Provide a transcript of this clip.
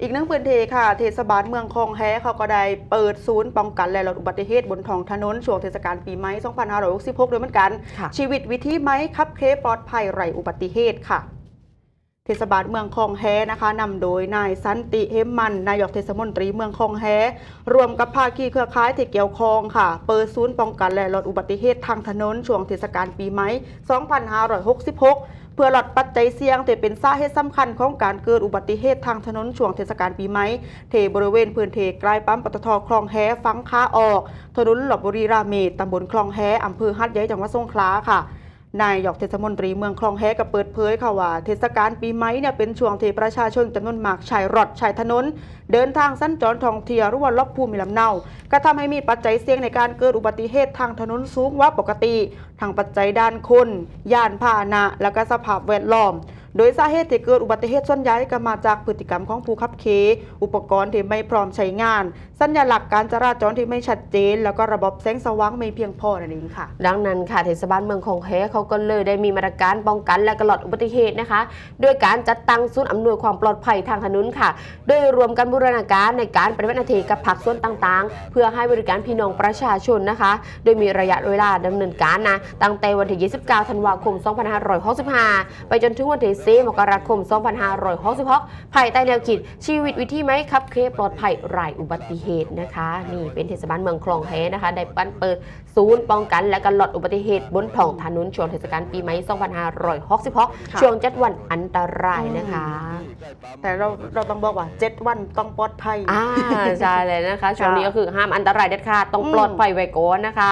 อีกหนึ่งพื้นที่ค่ะ เทศบาลเมืองคลองแฮเขาก็ได้เปิดศูนย์ป้องกันและลดอุบัติเหตุบนท้องถนนช่วงเทศกาลปีใหม่ 2566 ด้วยเหมือนกันค่ะชีวิตวิถีไหมขับเคปลอดภัยไร้อุบัติเหตุค่ะเทศบาลเมืองคลองแฮนะคะนำโดยนายสันติเฮมมัน นายกเทศมนตรีเมืองคลองแฮรวมกับภาคีเครือข่ายที่เกี่ยวข้องค่ะ เปิดศูนย์ป้องกันและลดอุบัติเหตุทางถนนช่วงเทศกาลปีใหม่ 2566เพื่อลดปัจจัยเสี่ยงแต่เป็นสาเหตุสำคัญของการเกิดอุบัติเหตุทางถนนช่วงเทศกาลปีใหม่เทบริเวณพื้นที่ใกล้ปั๊มปตทคลองแฮฟังค้าออก ถนนหลบบุรีราเมตตำบลคลองแฮอำเภอฮัดใหญ่จังหวัดสงขลาค่ะ นายกเทศมนตรีเมืองคลองแฮก็เปิดเผยค่ะว่าเทศกาลปีใหม่เนี่ยเป็นช่วงที่ประชาชนจำนวนมากชายรถใช้ถนน เดินทางสั้นจรท่องเที่ยวหรือว่าลบภูมิลำเนา ก็ทำให้มีปัจจัยเสี่ยงในการเกิดอุบัติเหตุทางถนนสูงกว่าปกติทางปัจจัยด้านคน ยานพาหนะ และก็สภาพแวดล้อม โดยสาเหตุที่เกิดอุบัติเหตุส่วนใหญ่ก็มาจากพฤติกรรมของผู้ขับขี่อุปกรณ์ที่ไม่พร้อมใช้งาน สัญญลักษณ์การจราจรที่ไม่ชัดเจน แล้วก็ระบบแสงสว่างไม่เพียงพอนั่นเองค่ะ ดังนั้นค่ะเทศบาลเมืองคงแฮเขาก็เลยได้มีมาตรการป้องกันและกลอดอุบัติเหตุนะคะโดยการจัดตั้งศูนย์อำนวยความปลอดภัยทางถนนค่ะ โดยรวมกันบูรณาการในการปฏิบัติหน้าที่กับผักส่วนต่างๆ เพื่อให้บริการพี่น้องประชาชนนะคะ โดยมีระยะเวลาดำเนินการนะตั้งแต่วันที่ 29 ธันวาคม 2565 ไปจนถึงวันที่4 มกราคม 2566ภายใต้แนวคิดชีวิตวิถีไหมครับเคปลอดภัยไร้อุบัติเหตุนะคะ นี่เป็นเทศบาลเมืองคลองแฮนะคะได้ปันเปิดศูนย์ป้องกันและก็ลดอุบัติเหตุบนท้องถนนช่วงเทศกาลปีใหม่ 2566 ช่วงจัดวันอันตรายนะคะ แต่เราเราต้องบอกว่า7วันต้องปลอดภัย อ่าใช่เลยนะคะ ช่วงนี้ก็คือห้ามอันตรายเด็ดขาดต้องปลอดภัยไว้ก่อนนะคะ